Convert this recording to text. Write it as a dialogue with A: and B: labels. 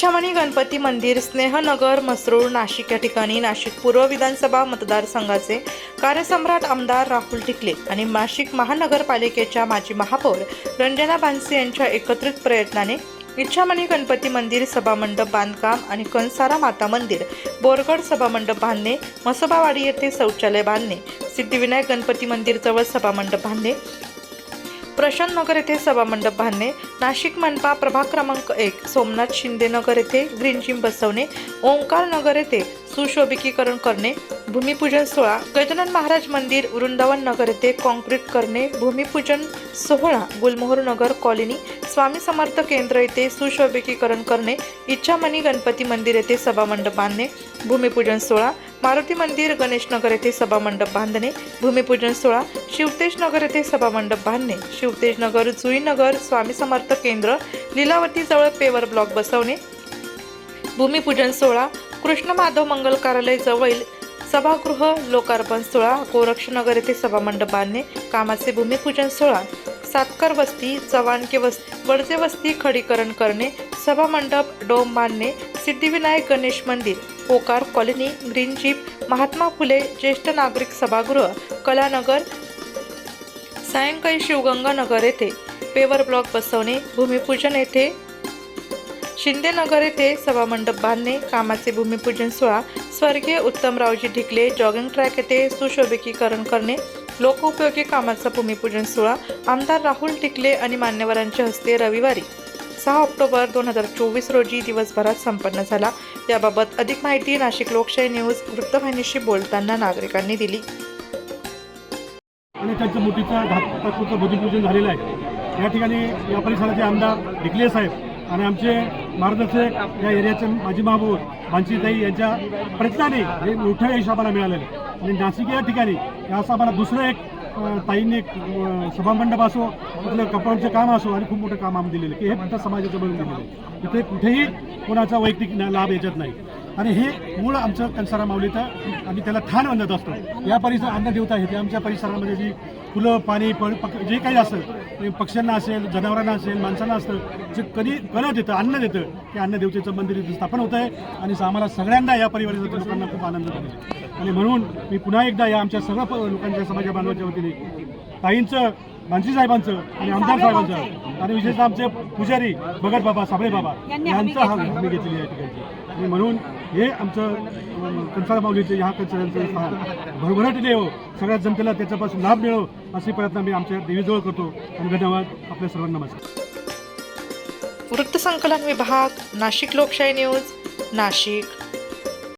A: इच्छामणी गणपती मंदिर स्नेहनगर मसरूळ नाशिक या ठिकाणी नाशिक पूर्व विधानसभा मतदारसंघाचे कार्यसम्राट आमदार राहुल टिकले आणि नाशिक महानगरपालिकेच्या माजी महापौर रंजना बांसे यांच्या एकत्रित प्रयत्नाने इच्छामणी गणपती मंदिर सभामंडप बांधकाम आणि कंसारा माता मंदिर बोरगड सभामंडप बांधणे मसोबावाडी येथे शौचालय बांधणे सिद्धिविनायक गणपती मंदिरजवळ सभामंडप बांधणे प्रशांत नगर येथे सभामंडप बांधणे. नाशिक मनपा प्रभाग क्रमांक एक सोमनाथ शिंदे नगर येथे ग्रीन जिम बसवणे. ओंकार नगर येथे सुशोभिकीकरण करणे. भूमिपूजन सोहळा. गजानन महाराज मंदिर वृंदावन नगर येथे कॉन्क्रीट करणे. भूमिपूजन सोहळा गुलमोहर नगर कॉलनी. स्वामी समर्थ केंद्र येथे सुशोभिकीकरण करणे. इच्छामणी गणपती मंदिर येथे सभामंडप बांधणे. भूमिपूजन सोहळा. मारुती मंदिर गणेश नगर येथे सभामंडप बांधणे भूमिपूजन सोहळा शिवतेज नगर येथे सभामंडप बांधणे शिवतेज नगर जुईनगर स्वामी समर्थ केंद्र लीलावती जवळ पेवर ब्लॉक बसवणे भूमिपूजन सोहळा कृष्ण माधव मंगल कार्यालय जवळील सभागृह लोकार्पण सोहळा गोरक्षनगर येथे सभामंडप बांधणे कामाचे भूमिपूजन सोहळा सातकर वस्ती चव्हाणके वस्ती वडजे वस्ती खडीकरण करणे सभामंडप डोम बांधणे सिद्धिविनायक गणेश मंदिर Pokar colony green jeep Mahatma Phule ज्येष्ठ नागरिक सभागृह कलानगर सायंकाळी शिवगंगानगर येथे पेवर ब्लॉक बसवणे भूमिपूजन येथे शिंदेनगर येथे सभामंडप बांधणे कामाचे भूमिपूजन सोहळा स्वर्गीय उत्तमरावजी ढिकले जॉगिंग ट्रॅक येथे सुशोभिकीकरण करणे लोकोपयोगी कामाचा भूमिपूजन सोहळा आमदार राहुल टिकले आणि मान्यवरांच्या हस्ते रविवारी. सहा ऑक्टोबर दोन हजार चोवीस रोजी दिवसभरात संपन्न झाला. याबाबत अधिक माहिती नाशिक लोकशाही न्यूज वृत्तवाहिनीशी बोलताना नागरिकांनी दिली.
B: आणि त्यांच्या मूर्तीचं घातपासूचं भूमिपूजन झालेलं आहे. या ठिकाणी या परिसराचे आमदार ढिकले साहेब आणि आमचे मार्गदर्शक या एरियाचे माजी महापौर बांशीताई यांच्या प्रयत्नाने हे मोठ्या यश आम्हाला मिळालेलं आहे. आणि नाशिक या ठिकाणी या असं आम्हाला दुसरं एक ताईने सभामंडप असो आपलं कंपाऊंडचं काम असो आणि खूप मोठं काम आम्ही दिलेलं की हे फक्त समाजाचं बनवून दिलेलं आहे. तिथे कुठेही कोणाचा वैयक्तिक लाभ याच्यात नाही. आणि हे मूळ आमचं कंसारा माऊलीचं आम्ही त्याला ठाण म्हणत असतो. या परिसर अन्नदेवता आहे ते आमच्या परिसरामध्ये जी फुलं पाणी पक जे काही असेल ते पक्ष्यांना असेल जनावरांना असेल माणसांना असतं जे कधी कणं देतं अन्न देतं ते अन्नदेवतेचं मंदिर इथं स्थापन होत आहे आणि आम्हाला सगळ्यांना या परिवाराच्या लोकांना खूप आनंद झाला. आणि म्हणून मी पुन्हा एकदा या आमच्या सर्व लोकांच्या समाजा बांधवाच्या वतीने ताईंचं मानसी साहेबांचं आणि आमदार साहेबांचं आणि विशेषतः आमचे पुजारी भगत बाबा साबळे बाबा यांचा हा हमी घेतलेली आहे ठिकाणी आणि म्हणून हे आमचं कंसाळ कंसाळा माऊलीचं ह्या कंसाळ्यांचं स्थान भरभराटीने हो जनतेला त्याच्यापासून लाभ मिळो असे प्रयत्न मी आमच्या देवीजवळ करतो. आणि धन्यवाद आपल्या सर्वांना नमस्कार.
A: वृत्तसंकलन विभाग नाशिक लोकशाही न्यूज नाशिक.